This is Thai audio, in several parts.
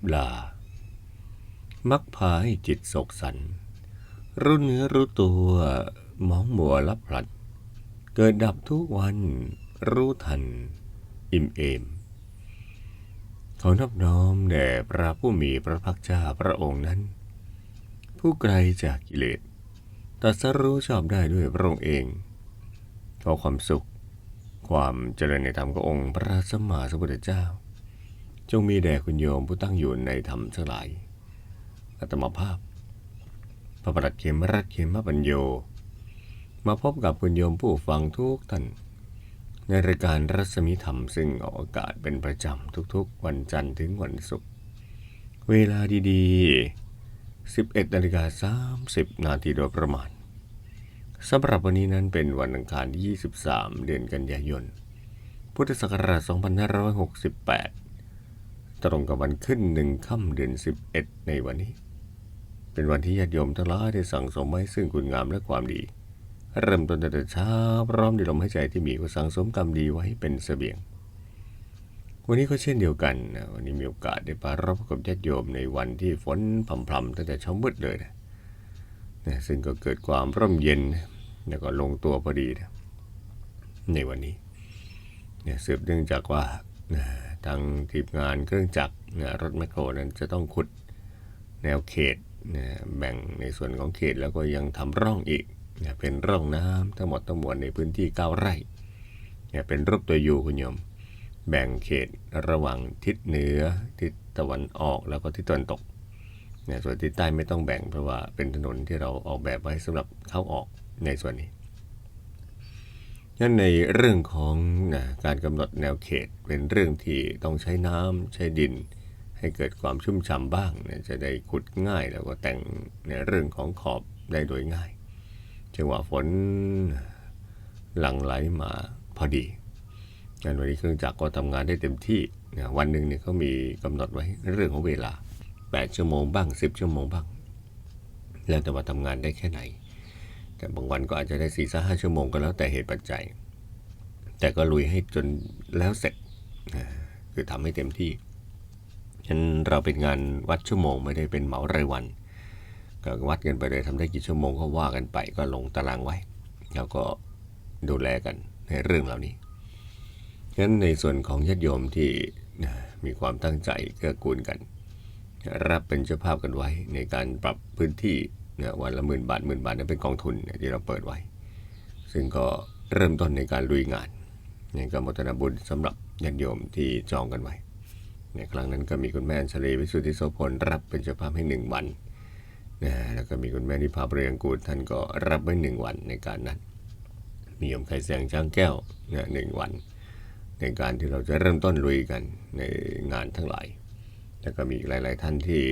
ดาลับลา มักพาให้จิตโศกสัน รู้เนื้อรู้ตัวมองมัวลับพลัด เกิดดับทุกวัน รู้ทัน อิ่มเอม ขอนอบน้อมแด่พระผู้มีพระภาคเจ้าพระองค์นั้น ผู้ไกลจากกิเลสตรัสรู้ชอบได้ด้วยพระองค์เองขอความสุข ความเจริญในธรรมขององค์พระสัมมาสัมพุทธเจ้า จงมีแด่คุณโยมผู้ตั้งอยู่ในธรรมทั้งหลาย อัตมาภาพ พระประหลัดเขมรัตเขมปัญโย มาพบกับคุณโยมผู้ฟังทุกท่าน ในรายการรัศมีธรรมซึ่งออกอากาศเป็นประจำทุกๆ วันจันทร์ถึงวันศุกร์ เวลาดีๆ 11นาฬิกา30 นาทีโดยประมาณสำหรับวันนี้นั้นเป็นวันอังคารที่ 23 เดือนกันยายน พุทธศักราช2568 ตรงกับวันขึ้นหนึ่งค่ำเดือน11ในวันนี้ เป็นวันที่ญาติโยมทั้งหลายได้สั่งสมไว้ซึ่งคุณงามและความดี เริ่มต้นแต่เช้าพร้อมด้วยลมหายใจที่มีก็สั่งสมกรรมดีไว้เป็นเสบียง วันนี้ก็เช่นเดียวกันนะวันนี้มีโอกาสได้ปารบกับญาติโยมในวันที่ฝนพรำๆตั้งแต่เช้ามืดเลยนะนะซึ่งก็เกิดความร่มเย็นแล้วก็ลงตัวพอดีนะในวันนี้เนี่ยสืบเนื่องจากว่านะ ทางทีมงานเครื่องจักรนะรถแมคโครนั้นจะต้องขุดแนวเขตนะแบ่งในส่วนของเขตแล้วก็ยังทำร่องอีกนะเป็นร่องน้ำทั้งหมดทั้งมวลในพื้นที่ 9 ไร่เนี่เป็นรูปตัวยูคุณโยม แบ่งเขตระหว่างทิศเหนือทิศตะวันออกแล้วก็ทิศตะวันตกส่วนทิศใต้ไม่ต้องแบ่งเพราะว่าเป็นถนนที่เราออกแบบไว้สำหรับเข้าออกในส่วนนี้ งั้นในเรื่องของนะการกำหนดแนวเขตเป็นเรื่องที่ต้องใช้น้ำใช้ดิน ให้เกิดความชุ่มฉ่ำบ้างเนี่ยจะได้ขุดง่ายแล้วก็แต่งในเรื่องของขอบได้โดยง่ายจังหวะฝนหลั่งไหลมาพอดีงานวันนี้เครื่องจักรก็ทำงานได้เต็มที่นะวันหนึ่งเนี่ยเขามีกำหนดไว้เรื่องของเวลา 8 ชั่วโมงบ้าง 10 ชั่วโมงบ้าง แล้วแต่ว่าทำงานได้แค่ไหน แต่บางวันก็อาจจะได้4ี่สห้าชั่วโมงก็แล้วแต่เหตุปัจจัย แต่ก็ลุยให้จนแล้วเสร็จคือทำให้เต็มที่ฉะนั้นเราเป็นงานวัดชั่วโมงไม่ได้เป็นเหมารายวันก็วัดกันไปเลยทำได้กี่ชั่วโมงก็ว่ากันไปก็ลงตารางไว้ แล้วก็ดูแลกันในเรื่องเหล่านี้ฉะนั้นในส่วนของญาติโยมที่มีความตั้งใจเกื้อกูลกัน รับเป็นเจ้าภาพกันไว้ในการปรับพื้นที่ นะวันละหมื่นบาทหมื่นบาทนั้นเป็นกองทุนที่เราเปิดไว้ ซึ่งก็เริ่มต้นในการลุยงานนี่ก็มทนาบุญสำหรับญาติโยมที่จองกันไว้ ในครั้งนั้นก็มีคุณแม่ชลีวิสุทธิโสพลรับเป็นเจ้าภาพให้หนึ่งวันนะแล้วก็มีคุณแม่นิพาเปรียงกูลท่านก็รับไว้หนึ่งวันในการนั้น มีโยมไข่แสงช้างแก้วนะหนึ่งวัน ในการที่เราจะเริ่มต้นลุยกันในงานทั้งหลาย แล้วก็มีหลาย ๆ ท่านที่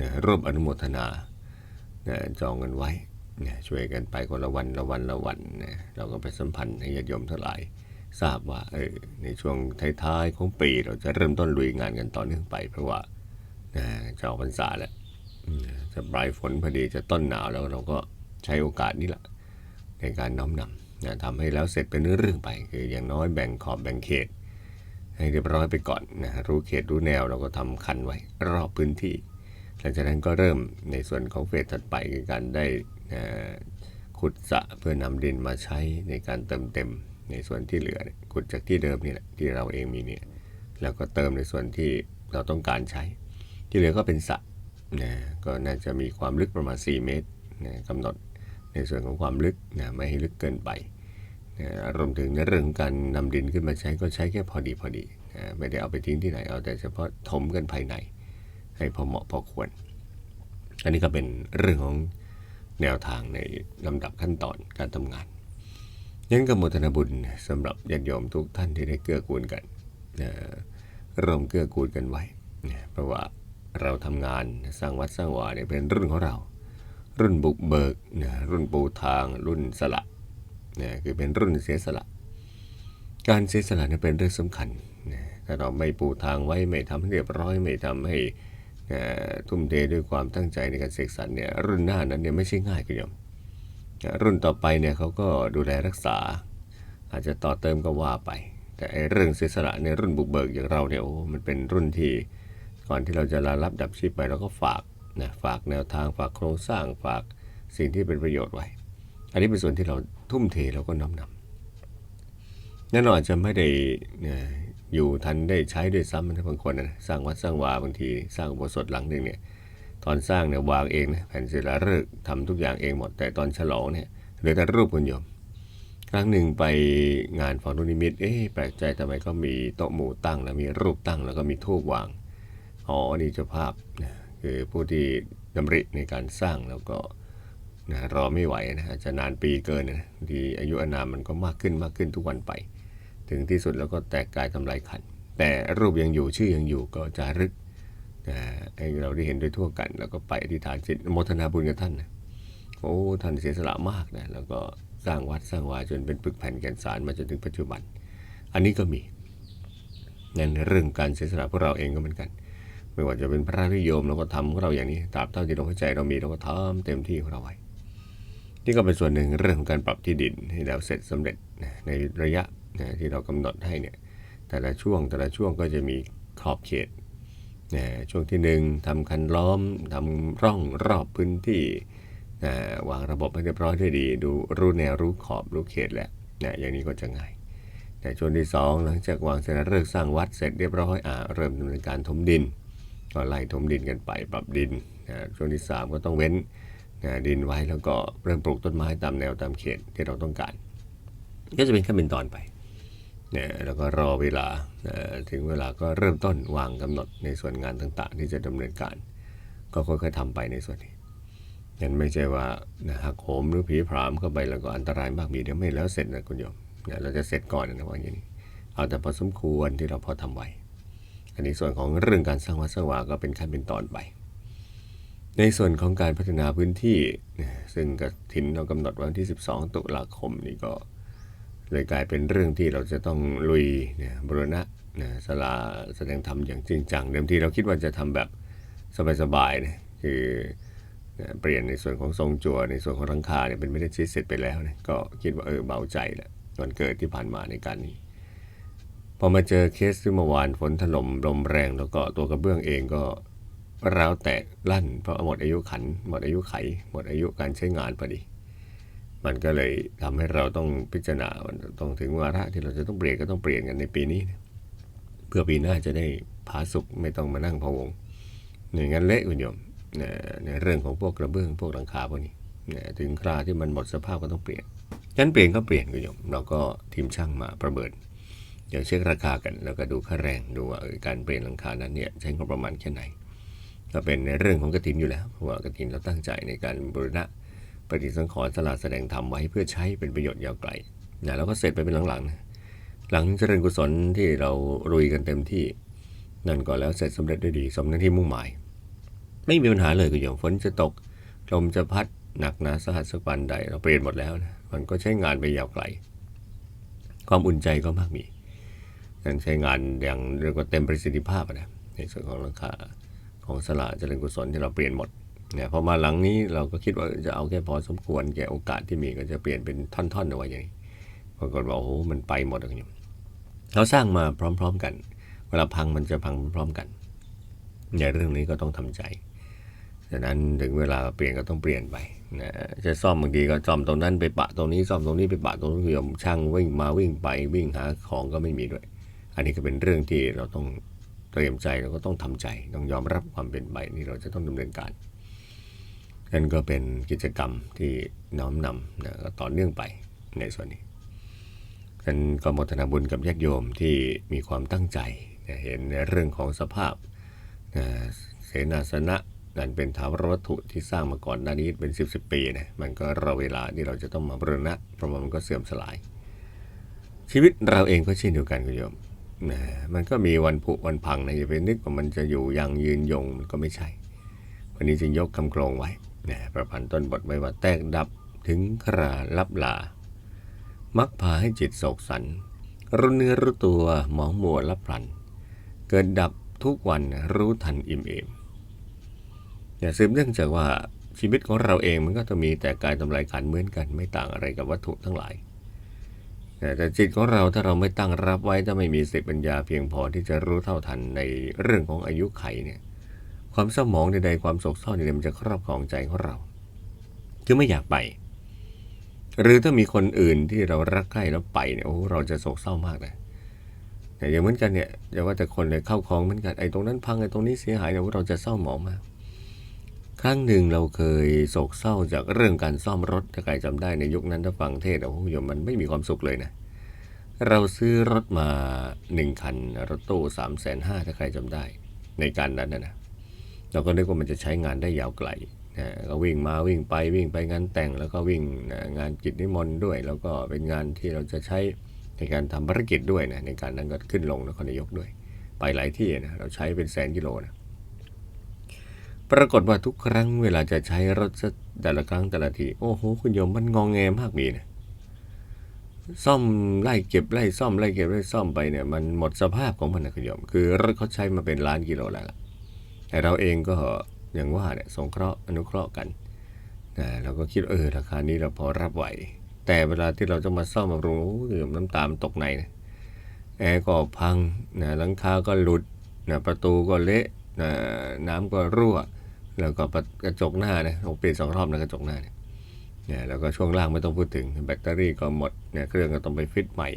นะร่วมอนุโมทนา จองกันไว้นะช่วยกันไปคนละวันละวันละวันนะเราก็ไปสัมพันธ์ให้ญาติโยมทั้งหลาย ทราบว่าเออในช่วงท้ายๆของปีเราจะเริ่มต้นลุยงานกันต่อเนื่องไป เพราะว่านะจะออกพรรษาแล้วจะปลายฝนพอดีจะต้นหนาวแล้วเราก็ใช้โอกาสนี้แหละในการน้อมนำนะทำให้แล้วเสร็จเป็นเรื่องๆไป คืออย่างน้อยแบ่งขอบแบ่งเขต ให้เรียบร้อยไปก่อนนะรู้เขตรู้แนวเราก็ทำคันไว้รอบพื้นที่ หลังจากนั้นก็เริ่มในส่วนของเฟสถัดไปคือการได้ขุดสระเพื่อนำดินมาใช้ในการเติมเต็ม ในส่วนที่เหลือขุดจากที่เดิมนี่แหละที่เราเองมีเนี่ยแล้วก็เติมในส่วนที่เราต้องการใช้ ที่เหลือก็เป็นสระนะก็น่าจะมีความลึกประมาณ 4 เมตรนะกำหนดในส่วนของความลึกนะไม่ให้ลึกเกินไปนะรวมถึงในเรื่องการนำดินขึ้นมาใช้ก็ใช้แค่พอดีพอดีนะไม่ได้เอาไปทิ้งที่ไหนเอาแต่เฉพาะถมกันภายใน ให้พอเหมาะพอควร อันนี้ก็เป็นเรื่องของแนวทางในลำดับขั้นตอนการทำงานยันกโมทนาบุญสำหรับญาติโยมทุกท่านที่ได้เกื้อกูลกันร่วมเกื้อกูลกันไว้ เพราะว่าเราทำงานสร้างวัดสร้างวาเนี่ยเป็นรุ่นของเรา รุ่นบุกเบิกนะรุ่นปูทาง รุ่นสละนะคือเป็นรุ่นเสียสละ การเสียสละเนี่ยเป็นเรื่องสำคัญนะถ้าเราไม่ปูทางไว้ไม่ทำให้เรียบร้อยไม่ทำให้ ทุ่มเทด้วยความตั้งใจในการเสกสรรเนี่ยรุ่นหน้านั้นเนี่ยไม่ใช่ง่ายคุณโยมรุ่นต่อไปเนี่ยเขาก็ดูแลรักษา อาจจะต่อเติมก็ว่าไป แต่ไอ้เรื่องเสียสละในรุ่นบุกเบิกอย่างเราเนี่ยโอ้มันเป็นรุ่นที่ก่อนที่เราจะลาลับดับชีพไปเราก็ฝากนะฝากแนวทางฝากโครงสร้างฝากสิ่งที่เป็นประโยชน์ไว้ อันนี้เป็นส่วนที่เราทุ่มเทแล้วก็น้อมนำนั่นเราอาจจะไม่ได้ อยู่ทันได้ใช้ด้วยซ้ำนะบางคนนะสร้างวัดสร้างวาบางทีสร้างอุโบสถหลังหนึ่งเนี่ยตอนสร้างเนี่ยวางเองนะแผ่นศิลาฤกษ์ทำทุกอย่างเองหมดแต่ตอนฉลองเนี่ยเหลือแต่รูปคุณโยมครั้งหนึ่งไปงานฝังลูนิมิต เอ๊ะแปลกใจทำไมก็มีโต๊ะหมู่ตั้ง แล้วมีรูปตั้งแล้วก็มีทูบวาง อ๋อ นี่เจ้าภาพนะคือผู้ที่ดำริในการสร้างแล้วก็นะรอไม่ไหวนะอาจจะนานปีเกินนะทีอายุอานามมันก็มากขึ้นมากขึ้นทุกวันไป ถึงที่สุดแล้วก็แตกกายทำลายขัน แต่รูปยังอยู่ชื่อยังอยู่ก็จะรึกนะให้เราได้เห็นด้วยทั่วกัน แล้วก็ไปอธิษฐานจิตโมทนาบุญกับท่านนะโอ้ท่านเสียสละมากนะแล้วก็สร้างวัดสร้างวาจนเป็นปึกแผ่นแก่นสารมาจนถึงปัจจุบัน อันนี้ก็มีนั่นเรื่องการเสียสละพวกเราเองก็เหมือนกัน ไม่ว่าจะเป็นพระนิยมเราก็ทำของเราอย่างนี้ตราบเท่าที่ลมหายใจเรามีเราก็ทำเต็มที่ของเราไว้นี่ก็เป็นส่วนหนึ่งเรื่องของการปรับที่ดินให้แล้วเสร็จสำเร็จในระยะ นะที่เรากำหนดให้เนี่ยแต่ละช่วงแต่ละช่วงก็จะมีขอบเขตนะช่วงที่หนึ่งทำคันล้อมทำร่องรอบพื้นที่นะวางระบบให้เรียบร้อยได้ดี ดูรู้แนวรู้ขอบรู้เขตแล้วนะอย่างนี้ก็จะง่ายแต่ช่วงที่สองหลังจากวางเสร็จเลิกสร้างวัดเสร็จเรียบร้อยอ่าเริ่มดำเนินการถมดิน ก็ไล่ถมดินกันไปปรับดินนะช่วงที่ 3 ก็ต้องเว้นนะดินไว้แล้วก็เริ่มปลูกต้นไม้ตามแนวตามเขตที่เราต้องการ ก็จะเป็นขั้นเป็นตอนไป นะแล้วก็รอเวลานะถึงเวลาก็เริ่มต้นวางกำหนดในส่วนงานต่างๆ ที่จะดำเนินการ ก็ค่อยๆทำไปในส่วนนี้ยันไม่ใช่ว่านะหักโหมหรือผีพรามเข้าไปแล้วก็อันตรายมากมีเดี๋ยวไม่แล้วเสร็จนะคุณโยมนะเราจะเสร็จก่อนนะว่าอย่างนี้เอาแต่พอสมควรที่เราพอทำไว้อันนี้ส่วนของเรื่องการสร้างวัดสร้างวาก็เป็นขั้นเป็นตอนไป ในส่วนของการพัฒนาพื้นที่ ซึ่งกถินเรากำหนดวันที่ 12 ตุลาคมนี่ก็ เลยกลายเป็นเรื่องที่เราจะต้องลุยเนี่ยบรณะนะศาลาแสดงธรรมอย่างจริงจังเดิมทีเราคิดว่าจะทำแบบสบายๆนะคือนะเปลี่ยนในส่วนของทรงจั่วในส่วนของรังคาเนี่ยเป็นไม่ได้ชิดเสร็จไปแล้วนะก็คิดว่าเออเบาใจแล้ววันเกิดที่ผ่านมาในการนี้ พอมาเจอเคสที่เมื่อวานฝนถล่มลมแรงแล้วก็ตัวกระเบื้องเองก็ร้าวแตกลั่นเพราะหมดอายุขัน หมดอายุไข หมดอายุการใช้งานพอดี มันก็เลยทำให้เราต้องพิจารณาต้องถึงวาระที่เราจะต้องเปลี่ยนก็ต้องเปลี่ยนกันในปีนี้ เพื่อปีหน้าจะได้ผาสุกไม่ต้องมานั่งพะวงหน่วยงานเละคุณโยมนะในเรื่องของพวกกระเบื้องพวกหลังคาพวกนี้นะถึงคราที่มันหมดสภาพก็ต้องเปลี่ยนฉันเปลี่ยนก็เปลี่ยนคุณโยมเราก็ทีมช่างมาประเมินเดี๋ยวเช็คราคากัน แล้วก็ดูค่าแรงดูว่าการเปลี่ยนหลังคานั้นเนี่ยใช้งบประมาณแค่ไหนก็เป็นในเรื่องของกฐินอยู่แล้วเพราะว่ากฐินเราตั้งใจในการบูรณะ ปฏิสังขรณ์สลาแสดงธรรมไว้เพื่อใช้เป็นประโยชน์ยาวไกลนะแล้วก็เสร็จไปเป็นหลังๆนะหลังเจริญกุศลที่เรารุยกันเต็มที่นั่นก็แล้วเสร็จสำเร็จด้วยดีสมหน้าที่มุ่งหมาย ไม่มีปัญหาเลยคุณโยมฝนจะตกลมจะพัดหนักหนาสหัสสักวันใด เราเปลี่ยนหมดแล้วนะมันก็ใช้งานไปยาวไกล ความอุ่นใจก็มากมีการใช้งานอย่างเรียกว่าเต็มประสิทธิภาพนะในส่วนของราคาของสลาเจริญกุศลที่เราเปลี่ยนหมด เนี่ยพอมาหลังนี้เราก็คิดว่าจะเอาแค่พอสมควรแก่โอกาสที่มีก็จะเปลี่ยนเป็นท่อนๆเอาไว้อย่างนี้ปรากฏว่าโอ้โหมันไปหมดเลยเราสร้างมาพร้อม ๆกัน เวลาพังมันจะพังพร้อมกันในเรื่องนี้ก็ต้องทำใจฉะนั้นถึงเวลาเปลี่ยนก็ต้องเปลี่ยนไปนะจะซ่อมบางทีก็ซ่อมตรงนั้นไปปะตรงนี้ซ่อมตรงนี้ไปปะตรงนี้นยมช่างวิ่งมาวิ่งไปวิ่งหาของก็ไม่มีด้วย อันนี้ก็เป็นเรื่องที่เราต้องเตรียมใจเราก็ต้องทำใจ ต้องยอมรับความเป็นไปนี่เราจะต้องดำเนินการ นั่นก็เป็นกิจกรรมที่น้อมนำนะก็ต่อเนื่องไปในส่วนนี้กันก็มทนาบุญกับญาติโยมที่มีความตั้งใจนะเห็นในเรื่องของสภาพนะเสนาสนะนั่นเป็นถาวรวัตถุที่สร้างมาก่อนหน้านี้เป็น 10บสปีนะมันก็รอเวลาที่เราจะต้องมาบรณะเพราะมันก็เสื่อมสลาย ชีวิตเราเองก็เช่นเดียวกันคุณโยมนะมันก็มีวันผุวันพังนะอย่าไปนึกว่ามันจะอยู่ยังยืนยงมันก็ไม่ใช่ วันนี้จึงยกคำโครงไว้ นะประพันธ์ต้นบทไว้ว่าแตกดับถึงคราลับลา มักพาให้จิตโศกสันรู้เนื้อรู้ตัวหมองมัวลับพลัน เกิดดับทุกวันรู้ทันอิ่มเอมเนี่ยสืบเนื่องจากว่าชีวิตของเราเองมันก็จะมีแต่กายทำลายขันเหมือนกันไม่ต่างอะไรกับวัตถุทั้งหลายแต่แต่จิตของเราถ้าเราไม่ตั้งรับไว้ถ้าไม่มีสติปัญญาเพียงพอที่จะรู้เท่าทันในเรื่องของอายุไขเนี่ย ความเศร้าหมองใดๆความโศกเศร้าใดๆมันจะครอบครองใจของเรา คือไม่อยากไป หรือถ้ามีคนอื่นที่เรารักใคร่แล้วไปเนี่ยโอ้เราจะโศกเศร้ามากเลยแต่อย่างเหมือนกันเนี่ยอย่าว่าแต่คนเลยเข้าคลองเหมือนกันไอ้ตรงนั้นพังไอ้ตรงนี้เสียหายเนี่ยเราจะเศร้าหมองมาก ครั้งหนึ่งเราเคยโศกเศร้าจากเรื่องการซ่อมรถถ้าใครจำได้ในยุคนั้นถ้าฟังเทศน์โอ้โหยมมันไม่มีความสุขเลยนะเราซื้อรถมาหนึ่งคัน รถตู้สามแสนห้าถ้าใครจำได้ ในการนั้นนะ เราก็นึกว่ามันจะใช้งานได้ยาวไกลนะก็วิ่งมาวิ่งไปวิ่งไปงานแต่งแล้วก็วิ่งนะงานกิจนิมนต์ด้วย แล้วก็เป็นงานที่เราจะใช้ในการทำภารกิจด้วยนะในการนั้นก็ขึ้นลงนครนายกด้วย ไปหลายที่นะเราใช้เป็นแสนกิโลนะปรากฏว่าทุกครั้งเวลาจะใช้รถแต่ละครั้งแต่ละทีโอ้โหคุณโยมมันงองแงมากมีนะซ่อมไล่เก็บไล่ซ่อมไล่เก็บไล่ซ่อมไปเนี่ยมันหมดสภาพของมันนะคุณโยม คือรถเขาใช้มาเป็นล้านกิโลแล้ว แต่เราเองก็อย่างว่าเนี่ยสงเคราะห์อนุเคราะห์กันนะเราก็คิดเออราคานี้เราพอรับไหว แต่เวลาที่เราจะมาซ่อมบำรุงโอ้ยน้ำตามตกในนะแอร์ก็พังนะหลังคาก็หลุดนะประตูก็เละนะน้ำก็รั่ว แล้วก็กระจกหน้านี่ยผมเปลี่ยนสองรอบนะกระจกหน้าเนี่ยเนี่ยแล้วก็ช่วงล่างไม่ต้องพูดถึงแบตเตอรี่ก็หมดเนี่ยเครื่องก็ต้องไปฟิตใหม่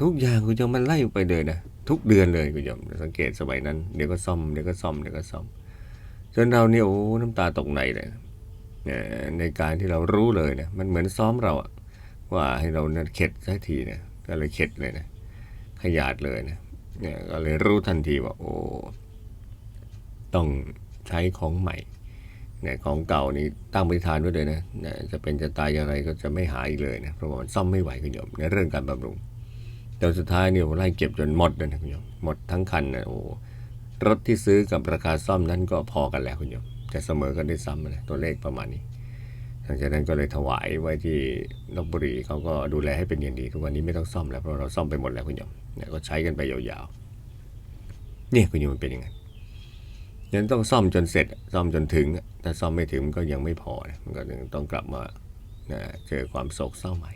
ทุกอย่างคุณโยมมันไล่ไปเลยนะทุกเดือนเลยคุณโยมสังเกตสมัยนั้นเดี๋ยวก็ซ่อมเดี๋ยวก็ซ่อมเดี๋ยวก็ซ่อมจนเราเนี่ยโอ้น้ำตาตกในเลยในการที่เรารู้เลยนะมันเหมือนซ้อมเราอะว่าให้เราเนี่ยเข็ดสักทีเนี่ยก็เลยเข็ดเลยนะขยาดเลยนะเนี่ยก็เลยรู้ทันทีว่าโอ้ต้องใช้ของใหม่เนี่ยของเก่านี่ตั้งปฏิฐานไว้เลยนะเนี่ยจะเป็นจะตายอย่างไรก็จะไม่หายเลยนะเพราะว่ามันซ่อมไม่ไหวคุณโยมในเรื่องการบำรุง แต่สุดท้ายเนี่ยไล่เก็บจนหมดเลยนะคุณโยมหมดทั้งคันนะโอ้รถที่ซื้อกับราคาซ่อมนั้นก็พอกันแล้วคุณโยมจะเสมอกันได้ซ้ำนะตัวเลขประมาณนี้หลังจากนั้นก็เลยถวายไว้ที่ลบบุรีเขาก็ดูแลให้เป็นอย่างดี ทุกวันนี้ไม่ต้องซ่อมแล้วเพราะเราซ่อมไปหมดแล้วคุณโยมเนี่ยก็ใช้กันไปยาวๆเนี่ยคุณโยมมันเป็นยังไงยังต้องซ่อมจนเสร็จซ่อมจนถึง ถ้าซ่อมไม่ถึงก็ยังไม่พอนะมันก็ยังต้องกลับมาเจอความโศกเศร้าใหม่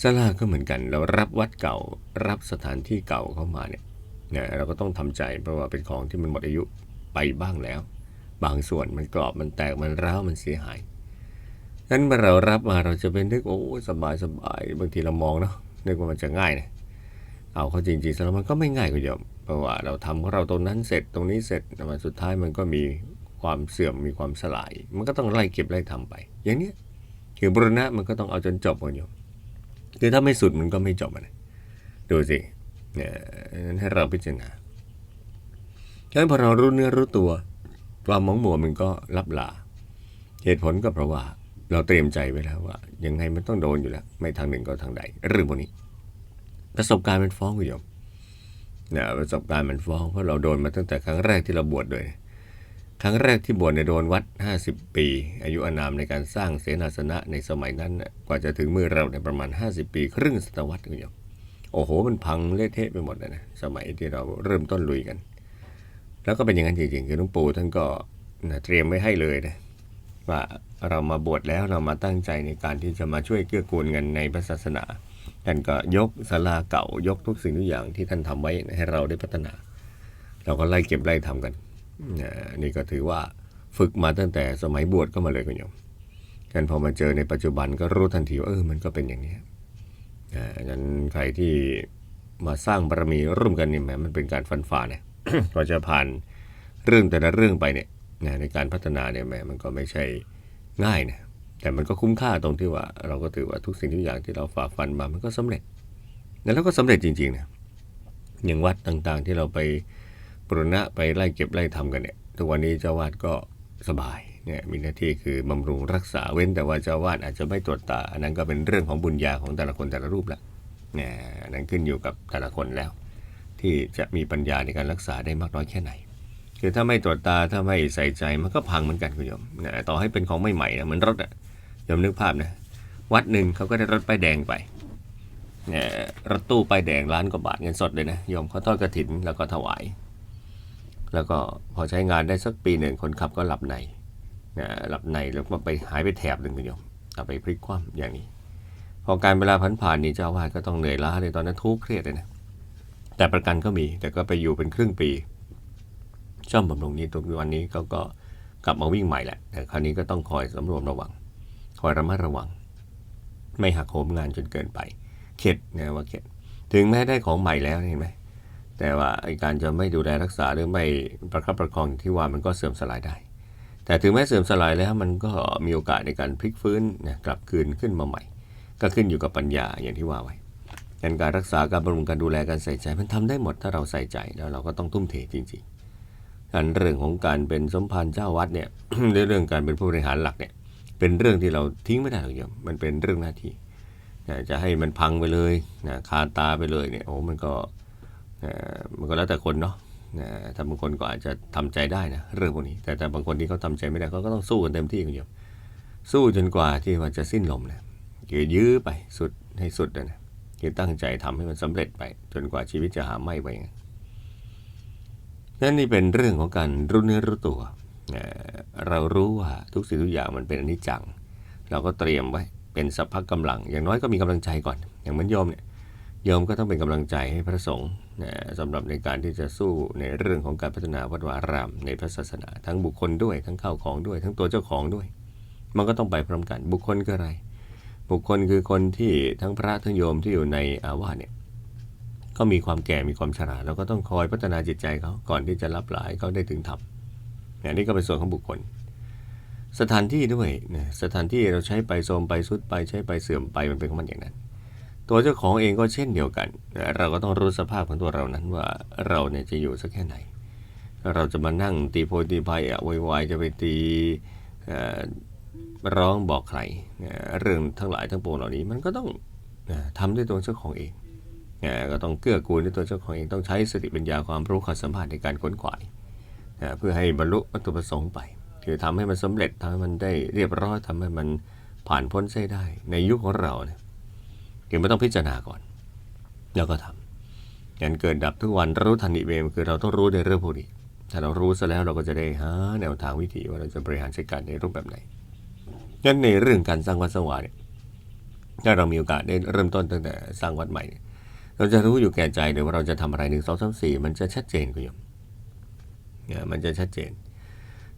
สลาก็เหมือนกัน เรารับวัดเก่า รับสถานที่เก่าเข้ามาเนี่ยนะเราก็ต้องทำใจเพราะว่าเป็นของที่มันหมดอายุไปบ้างแล้ว บางส่วนมันกรอบมันแตกมันร้าวมันเสียหายนั้นเมื่อเรารับมาเราจะเป็นนึกโอ้สบายสบายบางทีเรามองเนาะนึกว่ามันจะง่ายนะเอาเข้าจริงๆแล้วมันก็ไม่ง่ายคุณโยมเพราะว่าเราทำของเราตรงนั้นเสร็จตรงนี้เสร็จแต่ว่าสุดท้ายมันก็มีความเสื่อมมีความสลาย มันก็ต้องไล่เก็บไล่ทำไป อย่างเนี้ยคือบุรณะมันก็ต้องเอาจนจบกันอยู่ คือถ้าไม่สุดมันก็ไม่จบนะดูสิเนี่ยนั้นให้เราพิจารณาฉะนั้นพอเรารู้เนื้อรู้ตัว ความมองมัวมันก็รับลา เหตุผลก็เพราะว่าเราเตรียมใจไว้แล้วว่า ยังไงมันต้องโดนอยู่แล้ว ไม่ทางหนึ่งก็ทางใดเรื่องพวกนี้ ประสบการณ์มันฟ้องคุณโยมเนี่ยประสบการณ์มันฟ้องเพราะเราโดนมาตั้งแต่ครั้งแรกที่เราบวชดเลย ครั้งแรกที่บวชเนี่ยโดนวัด 50 ปี อายุอานามในการสร้างเสนาสนะในสมัยนั้นกว่าจะถึงมือเราเนี่ยประมาณ 50 ปี ครึ่งศตวรรษคุณโยมโอ้โห มันพังเละเทะไปหมดเลยนะสมัยที่เราเริ่มต้นลุยกัน แล้วก็เป็นอย่างนั้นจริงๆคือหลวงปู่ท่านก็นะเตรียมไว้ให้เลยนะว่าเรามาบวชแล้วเรามาตั้งใจในการที่จะมาช่วยเกื้อกูลกันในพระศาสนาท่านก็ยกศาลาเก่ายกทุกสิ่งทุกอย่างที่ท่านทำไว้ให้เราได้พัฒนา เราก็ไล่เก็บไล่ทำกัน นี่ก็ถือว่าฝึกมาตั้งแต่สมัยบวชก็มาเลยคุณโยมกันพอมาเจอในปัจจุบันก็รู้ทันทีว่าเออมันก็เป็นอย่างนี้อ่างั้นใครที่มาสร้างบารมีร่วมกันนี่แหมมันเป็นการฟันฝ่าเนี่ยกว่าจะผ่านเรื่องแต่ละเรื่องไปเนี่ยในการพัฒนาเนี่ยแหมมันก็ไม่ใช่ง่ายนะแต่มันก็คุ้มค่าตรงที่ว่า เราก็ถือว่าทุกสิ่งทุกอย่างที่เราฝ่าฟันมามันก็สำเร็จแล้วก็สำเร็จจริงๆนะอย่างวัดต่างๆที่เราไป ปรณะไปไล่เก็บไล่ทำกันเนี่ยทุกวันนี้เจ้าวาดก็สบายเนี่ยมีหน้าที่คือบำรุงรักษาเว้นแต่ว่าเจ้าวาดอาจจะไม่ตรวจตา อันนั้นก็เป็นเรื่องของบุญญาของแต่ละคนแต่ละรูปละเนี่ยอันนั้นขึ้นอยู่กับแต่ละคนแล้ว ที่จะมีปัญญาในการรักษาได้มากน้อยแค่ไหน คือถ้าไม่ตรวจตาถ้าไม่ใส่ใจมันก็พังเหมือนกันคุณโยมนะต่อให้เป็นของใหม่ๆนะเหมือนรถอะโยมนึกภาพนะวัดหนึ่งเขาก็ได้รถป้ายแดงไปเนี่ยรถตู้ป้ายแดงล้านกว่าบาทเงินสดเลยนะโยมเขาทอดกระถินแล้วก็ถวาย แล้วก็พอใช้งานได้สักปีหนึ่งคนขับก็หลับในนะหลับในแล้วก็ไปหายไปแถบหนึ่งคุณโยมเอาไปพลิกคว่ำอย่างนี้ พอการเวลาผ่านผ่านๆนี่เจ้าวาสก็ต้องเหนื่อยล้าเลยตอนนั้นทุกข์เครียดเลยนะแต่ประกันก็มีแต่ก็ไปอยู่เป็นครึ่งปีช่อมบำรุงนี้ทุกวันนี้เขาก็กลับมาวิ่งใหม่แหละแต่คราวนี้ก็ต้องคอยสำรวมระวัง คอยระมัดระวัง ไม่หักโหมงานจนเกินไป เข็ดนะว่าเข็ด ถึงแม้ได้ของใหม่แล้วเห็นไหม แต่ว่าการจะไม่ดูแลรักษาหรือไม่ประคับประคองอย่างที่ว่ามันก็เสื่อมสลายได้ แต่ถึงแม้เสื่อมสลายแล้วมันก็มีโอกาสในการพลิกฟื้นนะกลับคืนขึ้นมาใหม่ ก็ขึ้นอยู่กับปัญญาอย่างที่ว่าไว้ดังการรักษาการบำรุงการดูแลการใส่ใจ มันทำได้หมดถ้าเราใส่ใจแล้วเราก็ต้องทุ่มเทจริงๆการเรื่องของการเป็นสมภารเจ้าวัดเนี่ยในเรื่องการเป็นผู้บริหารหลักเนี่ยเป็นเรื่องที่เราทิ้งไม่ได้หรอกโยมมันเป็นเรื่องหน้าที่จะให้มันพังไปเลยนะคาตาไปเลยเนี่ยโอ้มันก็ มันก็แล้วแต่คนเนาะถ้าบางคนก็อาจจะทำใจได้นะเรื่องพวกนี้ แต่แต่บางคนที่เขาทำใจไม่ได้เขาก็ต้องสู้กันเต็มที่คุณโยมสู้จนกว่าที่ว่าจะสิ้นลมนะคือยื้อไปสุดให้สุดนะนะคือตั้งใจทำให้มันสำเร็จไป จนกว่าชีวิตจะหาไม่ไปไงนั่นนี่เป็นเรื่องของการรู้เนื้อรู้ตัวเเรารู้ว่าทุกสิ่งทุกอย่างมันเป็นอนิจจัง เราก็เตรียมไว้เป็นสัพพะกำลัง อย่างน้อยก็มีกำลังใจก่อน อย่างเหมือนโยมเนี่ย โยมก็ต้องเป็นกำลังใจให้พระสงฆ์นะสำหรับในการที่จะสู้ในเรื่องของการพัฒนาวัดวาราม ในพระศาสนา ทั้งบุคคลด้วยทั้งข้าวของด้วย ทั้งตัวเจ้าของด้วย มันก็ต้องไปพร้อมกัน บุคคลคืออะไร บุคคลคือคนที่ทั้งพระทั้งโยมที่อยู่ในอาวาสเนี่ยก็มีความแก่มีความชราเราก็ต้องคอยพัฒนาจิตใจเขาก่อนที่จะรับหลายเขาได้ถึงธรรมเนี่ยนี่ก็เป็นส่วนของบุคคล สถานที่ด้วยนะสถานที่เราใช้ไปโทมไปสุดไปใช้ไปเสื่อมไปมันเป็นของมันอย่างนั้น ตัวเจ้าของเองก็เช่นเดียวกัน เราก็ต้องรู้สภาพของตัวเรานั้นว่าเราเนี่ยจะอยู่สักแค่ไหน เราจะมานั่งตีโพยตีพายอะวายจะไปตีอ่อร้องบอกใคร เรื่องทั้งหลายทั้งปวงเหล่านี้มันก็ต้องนะทำด้วยตัวเจ้าของเองก็ต้องเกื้อกูลด้วยตัวเจ้าของเองต้องใช้สติปัญญาความรู้ความสามารถในการขวนขวายเพื่อให้บรรลุวัตถุประสงค์ไป คือทำให้มันสำเร็จทำให้มันได้เรียบร้อยทำให้มันผ่านพ้นใช้ได้ในยุคของเราเนี่ย คือไม่ต้องพิจารณาก่อน แล้วก็ทำอย่างเกิดดับทุกวันรู้ทันอิเวมคือเราต้องรู้ในเรื่องพวกนี้ถ้าเรารู้ซะแล้วเราก็จะได้หาแนวทางวิธีว่าเราจะบริหารจัดการในรูปแบบไหนงั้นในเรื่องการสร้างวัดสว่างเนี่ยถ้าเรามีโอกาสได้เริ่มต้นตั้งแต่สร้างวัดใหม่เเราจะรู้อยู่แก่ใจเลยว่าเราจะทำอะไรหนึ่งสองสามสี่มันจะชัดเจนคุณโยมเนี่ยมันจะชัดเจน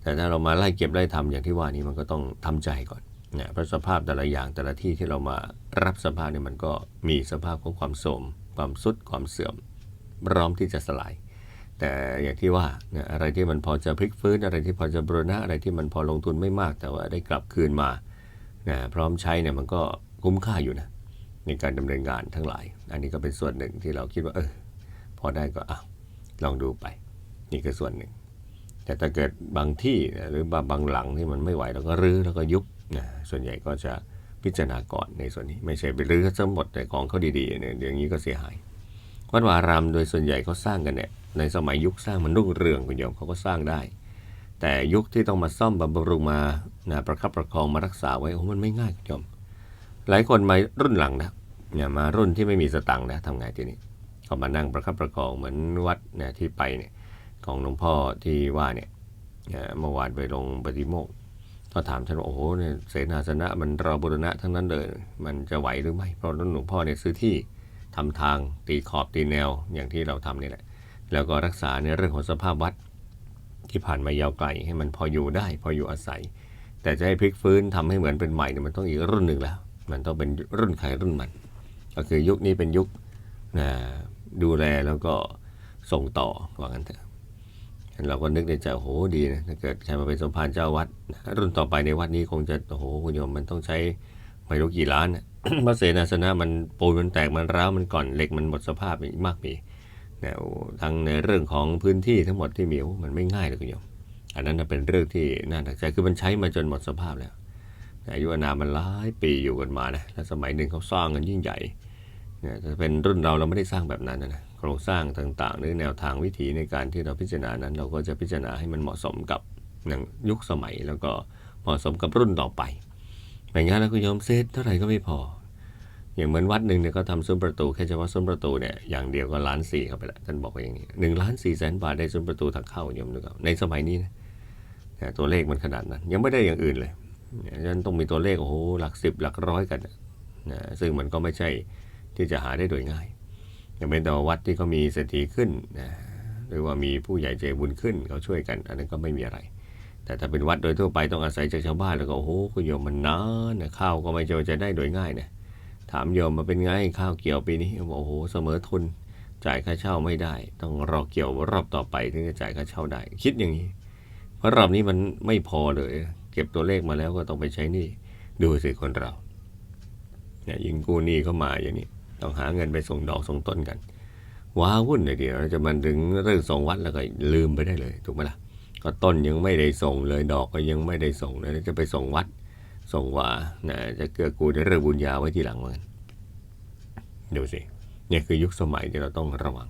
แต่ถ้าเรามาไล่เก็บไล่ทำอย่างที่ว่านี้มันก็ต้องทำใจก่อน เนี่ยเพราะสภาพแต่ละอย่างแต่ละที่ที่เรามารับสภาพเนี่ยมันก็มีสภาพของความโทรมความสุดความเสื่อมพร้อมที่จะสลาย แต่อย่างที่ว่าเนี่ยอะไรที่มันพอจะพลิกฟื้นอะไรที่พอจะบรณะอะไรที่มันพอลงทุนไม่มาก แต่ว่าได้กลับคืนมานะพร้อมใช้เนี่ยมันก็คุ้มค่าอยู่นะในการดำเนินงานทั้งหลาย อันนี้ก็เป็นส่วนหนึ่งที่เราคิดว่าเออพอได้ก็อะลองดูไป นี่คือส่วนหนึ่ง แต่ถ้าเกิดบางที่หรือบางหลังที่มันไม่ไหวเราก็รื้อแล้วก็ยุบ นะส่วนใหญ่ก็จะพิจารณาก่อนในส่วนนี้ ไม่ใช่ไปรื้อทั้งหมดแต่ของเขาดีๆเนี่ยอย่างนี้ก็เสียหาย วัดวารามโดยส่วนใหญ่เขาสร้างกันเนี่ยในสมัยยุคสร้างมันรุ่งเรืองคุณโยมเขาก็สร้างได้ แต่ยุคที่ต้องมาซ่อมบำรุงมานะประคับประคองมารักษาไว้โอ้มันไม่ง่ายคุณโยมหลายคนมารุ่นหลังนะเนี่ยมารุ่นที่ไม่มีสตังค์นะทำไงทีนี้เขามานั่งประคับประคองเหมือนวัดเนี่ยที่ไปเนี่ยของหลวงพ่อที่ว่าเนี่ยเมื่อวานไปลงปฏิโมกข์ ก็ถามท่านว่าโอ้โหเนี่ยเสนาสนะมันรอบุรณะทั้งนั้นเลย มันจะไหวหรือไม่เพราะหลวงพ่อเนี่ยซื้อที่ทำทางตีขอบตีแนวอย่างที่เราทำนี่แหละ แล้วก็รักษาในเรื่องของสภาพวัด ที่ผ่านมายาวไกลให้มันพออยู่ได้ พออยู่อาศัย แต่จะให้พลิกฟื้นทำให้เหมือนเป็นใหม่เนี่ยมันต้องอีกรุ่นหนึ่งแล้ว มันต้องเป็นรุ่นใครรุ่นมัน ก็คือยุคนี้เป็นยุคดูแลแล้วก็ส่งต่อว่างั้นเถอะ เราก็นึกในใจโหดีนะถ้าเกิดใครมาเป็นสมภารเจ้าวัด รุ่นต่อไปในวัดนี้คงจะโหคุณโยมมันต้องใช้ไม่รู้กี่ล้านนะพระเสนาสนะมันปูนมันแตกมันร้าวมันก่อนเหล็กมันหมดสภาพอีกมากมีนะทั้งในเรื่องของพื้นที่ทั้งหมดที่มีมันไม่ง่ายเลยคุณโยม อันนั้นนะเป็นเรื่องที่น่าหนักใจคือมันใช้มาจนหมดสภาพแล้วอายุอานามมันหลายปีอยู่กันมานะแล้วสมัยหนึ่งเขาสร้างกันยิ่งใหญ่ เนี่ยถ้าเป็นรุ่นเราเราไม่ได้สร้างแบบนั้นนะโครงสร้างต่างๆ หรือแนวทางวิธีในการที่เราพิจารณานั้น เราก็จะพิจารณาให้มันเหมาะสมกับอย่างยุคสมัยแล้วก็เหมาะสมกับรุ่นต่อไปไม่งั้นแล้วก็ยอมเซตเท่าไหร่ก็ไม่พอ อย่างเหมือนวัดหนึ่งเนี่ยก็ทำซุ้มประตูแค่เฉพาะซุ้มประตูเนี่ยอย่างเดียวก็ล้านสี่เข้าไปล้วท่านบอกว่าอย่างนี้หนึ่งล้านสี่แสนบาทได้ซุ้มประตูทางเข้าโยมนึกเอาในสมัยนี้นะแต่ตัวเลขมันขนาดนั้น ยังไม่ได้อย่างอื่นเลยฉะนั้นต้องมีตัวเลขโอ้โหหลักสิบหลักร้อยกันนะซึ่งมันก็ไม่ใช่ ที่จะหาได้โดยง่ายอย่างเป็นแต่ว่าวัดที่เขามีเศรษฐีขึ้นนะหรือว่ามีผู้ใหญ่ใจบุญขึ้นเขาช่วยกัน อันนั้นก็ไม่มีอะไร แต่ถ้าเป็นวัดโดยทั่วไปต้องอาศัยจากชาวบ้านแล้วก็โอ้โหคุณโยมมันนานนะข้าวก็ไม่เจอจะได้โดยง่ายนะถามโยมมาเป็นไงข้าวเกี่ยวปีนี้บอกโอ้โหเสมอทุนจ่ายค่าเช่าไม่ได้ ต้องรอเกี่ยวรอบต่อไปถึงจะจ่ายค่าเช่าได้ คิดอย่างนี้ เพราะรอบนี้มันไม่พอเลย เก็บตัวเลขมาแล้วก็ต้องไปใช้นี้ดูสิคนเราเนี่ยยิงกู้หนี้เข้ามาอย่างนี้ ต้องหาเงินไปส่งดอกส่งต้นกันว้าวุ่นเลยเดียวจะมันถึงเรื่องส่งวัดแล้วก็ลืมไปได้เลย ถูกไหมล่ะก็ต้นยังไม่ได้ส่งเลยดอกก็ยังไม่ได้ส่งเลยจะไปส่งวัดส่งว่านะจะเกื้อกูลในเรื่องบุญญาไว้ทีหลังเหมือนดูสิเนี่ยคือยุคสมัยที่เราต้องระวัง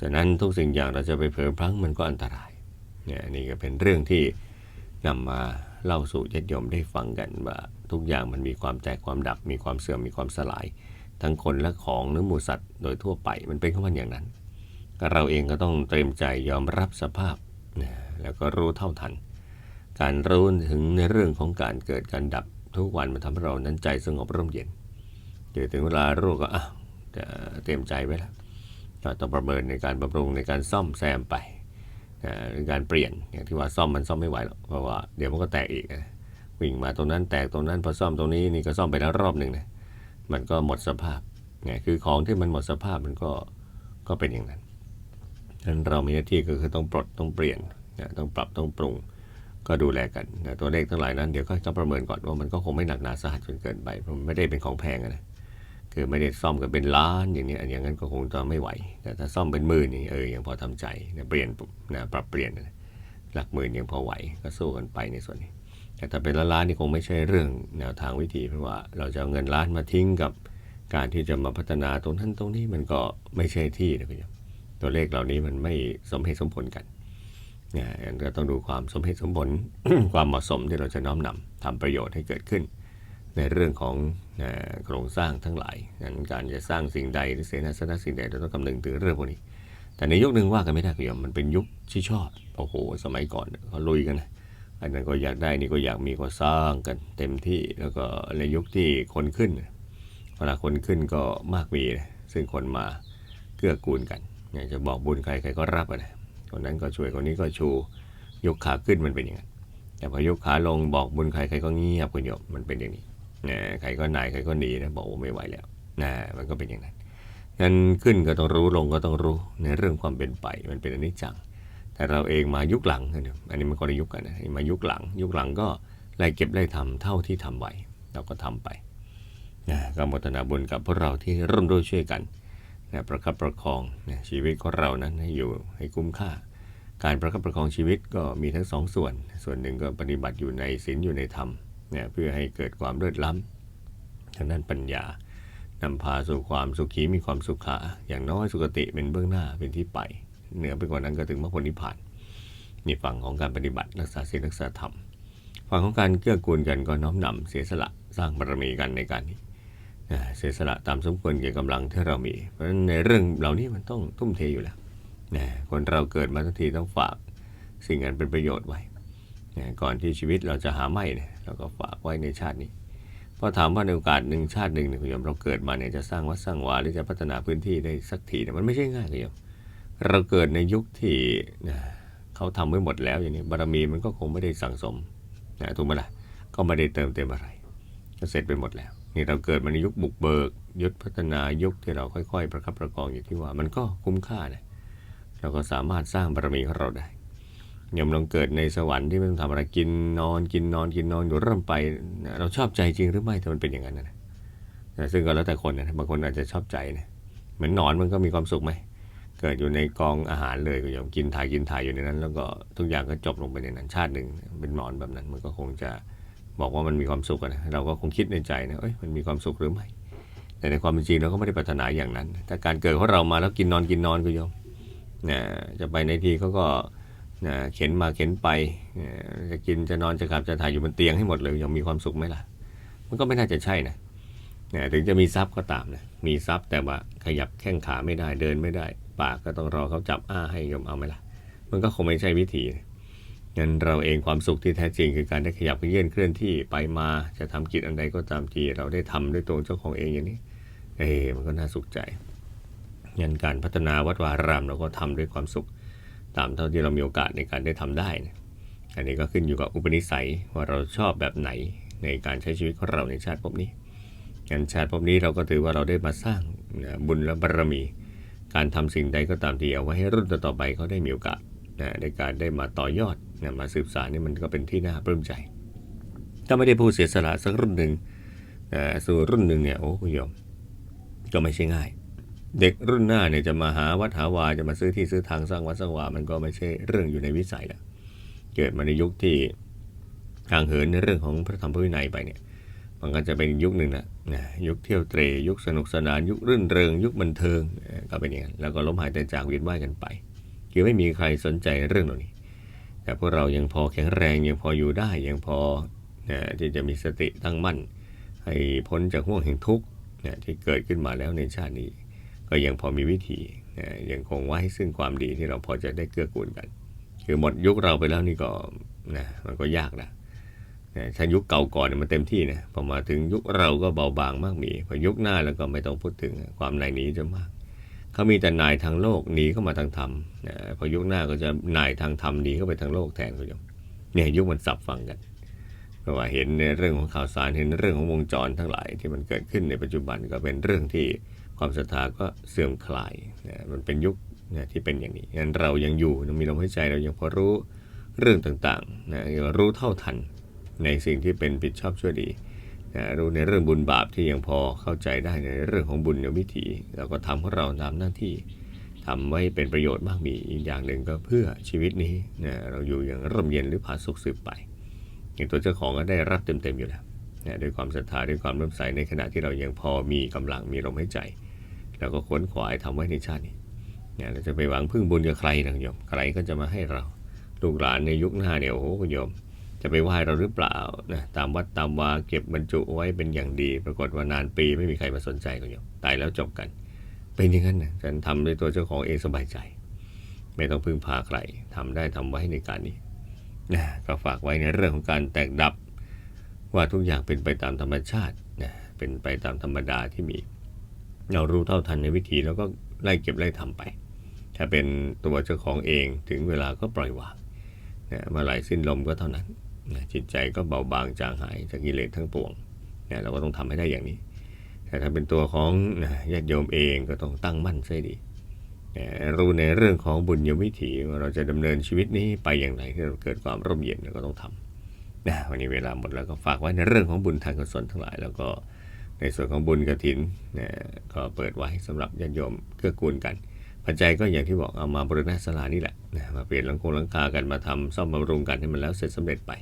ฉะนั้นทุกสิ่งอย่างเราจะไปเผลอพลั้งมันก็อันตรายเนี่ยนี่ก็เป็นเรื่องที่นำมาเล่าสู่ญาติโยมได้ฟังกันว่าทุกอย่างมันมีความแตกความดับมีความเสื่อมมีความสลาย ทั้งคนและของหรือหมูสัตว์โดยทั่วไปมันเป็นของมันอย่างนั้น เราเองก็ต้องเตรียมใจยอมรับสภาพนะแล้วก็รู้เท่าทัน การรู้ถึงในเรื่องของการเกิดการดับทุกวันมันทำให้เรานั้นใจสงบร่มเย็นเดี๋ยวถึงเวลารู้ก็อะจะเตรียมใจไว้แล้วก็ต้องประเมินในการบำรุงในการซ่อมแซมไปนะการเปลี่ยนอย่างที่ว่าซ่อมมันซ่อมไม่ไหวหรอกเพราะว่าเดี๋ยวมันก็แตกอีกนะวิ่งมาตรงนั้นแตกตรงนั้นพอซ่อมตรงนี้นี่ก็ซ่อมไปแล้วรอบหนึ่งนะ มันก็หมดสภาพเนี่ยคือของที่มันหมดสภาพมันก็ก็เป็นอย่างนั้นฉะนั้นเรามีหน้าที่ก็คือต้องปลดต้องเปลี่ยนนะต้องปรับต้องปรุงก็ดูแลกันนะตัวเลขทั้งหลายนั้นเดี๋ยวก็ต้องประเมินก่อนว่ามันก็คงไม่หนักหนาสาหัสจนเกินไปเพราะมันไม่ได้เป็นของแพงนะคือไม่ได้ซ่อมกันเป็นล้านอย่างนี้อันอย่างนั้นก็คงจะไม่ไหว แต่ถ้าซ่อมเป็นหมื่นนี่เออยังพอทำใจนะเปลี่ยนนะปรับเปลี่ยนนะหลักหมื่นยังพอไหวก็สู้กันไปในส่วนนี้ แต่ถ้าเป็นล้านล้านนี่คงไม่ใช่เรื่องแนวทางวิธีเพราะว่าเราจะเอาเงินล้านมาทิ้งกับการที่จะมาพัฒนาตรงนั้นตรงนี้มันก็ไม่ใช่ที่นะคุณผู้ชมตัวเลขเหล่านี้มันไม่สมเหตุสมผลกันนะก็ต้องดูความสมเหตุสมผลความเหมาะสมที่เราจะน้อมนำทำประโยชน์ให้เกิดขึ้น ในเรื่องของโครงสร้างทั้งหลายนั้นการจะสร้างสิ่งใดหรือเสนาสนะสิ่งใดเราต้องคำนึงถึงเรื่องพวกนี้ แต่ในยุคหนึ่งว่ากันไม่ได้คุณโยมมันเป็นยุคที่ชอบโอ้โหสมัยก่อนเขาลุยกันนะ อันนั้นก็อยากได้นี่ก็อยากมีก็สร้างกันเต็มที่แล้วก็ในยุคที่คนขึ้นเวลาคนขึ้นก็มากมีนะซึ่งคนมาเกื้อกูลกันอยากจะบอกบุญใครใครก็รับอะนะคนนั้นก็ช่วยคนนี้ก็ชูยกขาขึ้นมันเป็นอย่างนั้นแต่พอยกขาลงบอกบุญใครใครก็เงียบคุณโยมมันเป็นอย่างนี้นะใครก็หนายใครก็หนีนะบอกว่าไม่ไหวแล้วนะมันก็เป็นอย่างนั้นงั้นขึ้นก็ต้องรู้ลงก็ต้องรู้ในเรื่องความเป็นไปมันเป็นอนิจจัง แต่เราเองมายุคหลังนะเนี่ยอันนี้มันคนละยุคกันนะมายุคหลัง ยุคหลังก็ไล่เก็บไล่ทำเท่าที่ทำไหวเราก็ทำไปนะก็โมทนาบุญกับพวกเราที่ร่วมด้วยช่วยกันนะประคับประคองนะชีวิตของเรานั้นให้อยู่ให้คุ้มค่า การประคับประคองชีวิตก็มีทั้งสองส่วน ส่วนหนึ่งก็ปฏิบัติอยู่ในศีลอยู่ในธรรมเนี่ยเพื่อให้เกิดความเลิศล้ำทางด้านปัญญานำพาสู่ความสุขีมีความสุขาอย่างน้อยสุคติเป็นเบื้องหน้าเป็นที่ไป เหนือไปกว่านั้นก็ถึงมรรคผลนิพพานนี่ฝั่งของการปฏิบัติรักษาศีลรักษาธรรม ฝั่งของการเกื้อกูลกันก็น้อมนำเสียสละสร้างบารมีกันในการนี้เสียสละตามสมควรแก่กำลังที่เรามี เพราะฉะนั้นในเรื่องเหล่านี้มันต้องทุ่มเทอยู่แล้วนะคนเราเกิดมาทั้งทีต้องฝากสิ่งอันเป็นประโยชน์ไว้นะก่อนที่ชีวิตเราจะหาไม่เนี่ยเราก็ฝากไว้ในชาตินี้พอถามว่าในโอกาสหนึ่งชาติหนึ่งเนี่ยคุณโยมเราเกิดมาเนี่ยจะสร้างวัดสร้างวาหรือจะพัฒนาพื้นที่ได้สักทีเนี่ยมันไม่ใช่ง่ายคุณโยม เราเกิดในยุคที่เขาทำไว้หมดแล้วอย่างนี้บารมีมันก็คงไม่ได้สั่งสมนะถูกไหมล่ะก็ไม่ได้เติมเต็มอะไรก็เสร็จไปหมดแล้วนี่เราเกิดมาในยุคบุกเบิก ยุคพัฒนายุคที่เราค่อย ๆ ประคับประคองอย่างที่ว่า มันก็คุ้มค่านะเราก็สามารถสร้างบารมีของเราได้ยมลองเกิดในสวรรค์ที่ไม่ต้องทำอะไรกินนอนกินนอนกินนอนอยู่เริ่มไป เราชอบใจจริงหรือไม่ถ้ามันเป็นอย่างนั้นนะซึ่งก็แล้วแต่คนนะบางคนอาจจะชอบใจนะเหมือนนอนมันก็มีความสุขไหม เกิดอยู่ในกองอาหารเลยก็ยอมกินถ่ายกินถ่ายอยู่ในนั้น แล้วก็ทุกอย่างก็จบลงไปในนั้นชาติหนึ่งเป็นหนอนแบบนั้น มันก็คงจะบอกว่ามันมีความสุขนะเราก็คงคิดในใจนะเอ้ยมันมีความสุขหรือไม่แต่ในความเป็นจริงเราก็ไม่ได้ปรารถนาอย่างนั้นถ้าการเกิดของเรามาแล้วกินนอนกินนอนก็ยอมนะจะไปในทีเขาก็นะเข็นมาเข็นไปจะกินจะนอนจะขับจะถ่ายอยู่บนเตียงให้หมดเลยยังมีความสุขไหมล่ะ มันก็ไม่น่าจะใช่นะนะถึงจะมีทรัพย์ก็ตามนะมีทรัพย์แต่ว่าขยับแข้งขาไม่ได้เดินไม่ได้ ปากก็ต้องรอเขาจับอ้าให้ยมเอาไหมล่ะ มันก็คงไม่ใช่วิธีงั้นเราเองความสุขที่แท้จริงคือการได้ขยับเยื่อนเคลื่อนที่ไปมาจะทำกิจอันใดก็ตามทีเราได้ทำด้วยตัวเจ้าของเองอย่างนี้ เออมันก็น่าสุขใจงั้นการพัฒนาวัดวารามเราก็ทำด้วยความสุข ตามเท่าที่เรามีโอกาสในการได้ทำได้นะอันนี้ก็ขึ้นอยู่กับอุปนิสัยว่าเราชอบแบบไหนในการใช้ชีวิตของเราในชาติภพนี้งั้นชาติภพนี้เราก็ถือว่าเราได้มาสร้างบุญและบารมี การทำสิ่งใดก็ตามที่เอาไว้ให้รุ่นต่อไปเขาได้มีโอกาสนะในการได้มาต่อยอดนะมาสืบสานนี่มันก็เป็นที่น่าปลื้มใจ ถ้าไม่ได้ผู้เสียสละสักรุ่นหนึ่งนะสู่รุ่นหนึ่งเนี่ยโอ้คุณโยมก็ไม่ใช่ง่าย เด็กรุ่นหน้าเนี่ยจะมาหาวัดหาวาจะมาซื้อที่ซื้อทางสร้างวัดสร้างวามันก็ไม่ใช่เรื่องอยู่ในวิสัยแล้วเกิดมาในยุคที่ทางเหินในเรื่องของพระธรรมพระวินัยไปเนี่ย มันก็จะเป็นยุคหนึ่งนะนะยุคเที่ยวเตรยุคสนุกสนาน ยุครื่นเริง ยุคบันเทิงก็เป็นอย่างนั้นแล้วก็ล้มหายใจจากเวียนว่ายกันไป คือไม่มีใครสนใจเรื่องเหล่านี้ แต่พวกเรายังพอแข็งแรงยังพออยู่ได้ยังพอนะที่จะมีสติตั้งมั่น ให้พ้นจากห่วงแห่งทุกข์นะที่เกิดขึ้นมาแล้วในชาตินี้ ก็ยังพอมีวิธีนะยังคงไว้ซึ่งความดีที่เราพอจะได้เกื้อกูลกัน คือหมดยุคเราไปแล้วนี่ก็นะมันก็ยากนะ ถ้ายุคเก่าก่อนเนี่ยมันเต็มที่นะพอมาถึงยุคเราก็เบาบางมากมีพอยุคหน้าแล้วก็ไม่ต้องพูดถึงความนายหนีจะมากเขามีแต่นายทางโลกหนีเข้ามาทางธรรมนะพอยุคหน้าก็จะนายทางธรรมหนีเข้าไปทางโลกแทนคุณผู้ชมเนี่ยยุคมันสับฟังกันเพราะว่าเห็นในเรื่องของข่าวสารเห็นเรื่องของวงจรทั้งหลายที่มันเกิดขึ้นในปัจจุบันก็เป็นเรื่องที่ความศรัทธาก็เสื่อมคลายนะมันเป็นยุคนะที่เป็นอย่างนี้งั้นเรายังอยู่ยังมีลมหายใจเรายังพอรู้เรื่องต่างๆนะรู้เท่าทัน ในสิ่งที่เป็นผิดชอบชั่วดีนะรู้ในเรื่องบุญบาปที่ยังพอเข้าใจได้ในเรื่องของบุญวิถีเราก็ทำของเราตามหน้าที่ทำไว้เป็นประโยชน์มากมีอีกอย่างหนึ่งก็เพื่อชีวิตนี้นะเราอยู่อย่างร่มเย็นหรือผาสุกสืบไป อย่างตัวเจ้าของก็ได้รับเต็มๆอยู่แล้วนะด้วยความศรัทธาด้วยความเริ่มใสในขณะที่เรายังพอมีกำลังมีลมหายใจแล้วก็ขวนขวายทำไว้ในชาตินี้นะเราจะไปหวังพึ่งบุญกับใครนะโยมใครก็จะมาให้เราลูกหลานในยุคหน้าเนี่ยโอ้โหโยม จะไปไหว้เราหรือเปล่านะตามวัดตามวาเก็บบรรจุไว้เป็นอย่างดี ปรากฏว่านานปีไม่มีใครมาสนใจคุณโยมตายแล้วจบกัน เป็นอย่างนั้นนะฉันทำด้วยตัวเจ้าของเองสบายใจ ไม่ต้องพึ่งพาใครทำได้ทำไว้ในการนี้นะก็ฝากไว้ในเรื่องของการแตกดับ ว่าทุกอย่างเป็นไปตามธรรมชาตินะเป็นไปตามธรรมดาที่มี เรารู้เท่าทันในวิธีแล้วก็ไล่เก็บไล่ทำไป ถ้าเป็นตัวเจ้าของเองถึงเวลาก็ปล่อยวางนะมื่อไหร่สิ้นลมก็เท่านั้น นะจิตใจก็เบาบางจางหายจากกิเลสทั้งปวงนะเราก็ต้องทำให้ได้อย่างนี้ แต่ถ้าเป็นตัวของนะญาติโยมเองก็ต้องตั้งมั่นใช่ดีรู้ในเรื่องของบุญยวิถีว่าเราจะดำเนินชีวิตนี้ไปอย่างไรที่เราเกิดความร่มเย็นเราก็ต้องทำนะวันนี้เวลาหมดแล้วก็ฝากไว้ในเรื่องของบุญทางกุศลทั้งหลาย แล้วก็ในส่วนของบุญกระถินนะก็เปิดไว้สำหรับญาติโยมเกื้อกูลกันปัจจัยก็อย่างที่บอกเอามาบริณาศาลานี่แหละนะมาเปลี่ยนหลังคงหลังคากันมาทำซ่อมบำรุงกันให้มันแล้วเสร็จสำเร็จไป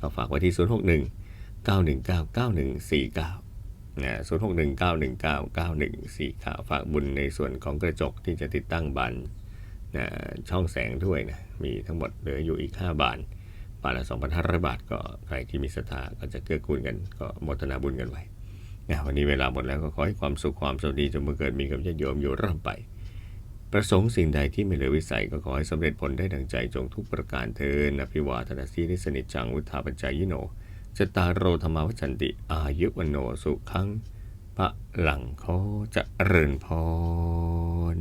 ก็ฝากไว้ที่ 0 6 1 9 1 9 9 1 4 9นะ0 6 1 9 1 9 9 1 4 9 ฝากบุญในส่วนของกระจกที่จะติดตั้งบานนะช่องแสงด้วยนะ มีทั้งหมดเหลืออยู่อีก 5 บานบาทละ 2,500 บาท ก็ใครที่มีศรัทธาก็จะเกื้อกูลกัน ก็โมทนาบุญกันไว้นะวันนี้เวลาหมดแล้วก็ขอให้ความสุขความสวัสดีจงบังเกิดมีกับญาติโยมอยู่ร่ำไป ประสงค์สิ่งใดที่ไม่เหลือวิสัยก็ขอให้สำเร็จผลได้ดังใจจงทุกประการเทินอภิวาทนาสีนิสนิจจังวุธาปัญจายโนจตารโรธรรมวัชันติ อายุวันโนสุขังพระหลังเขาจะเริญพร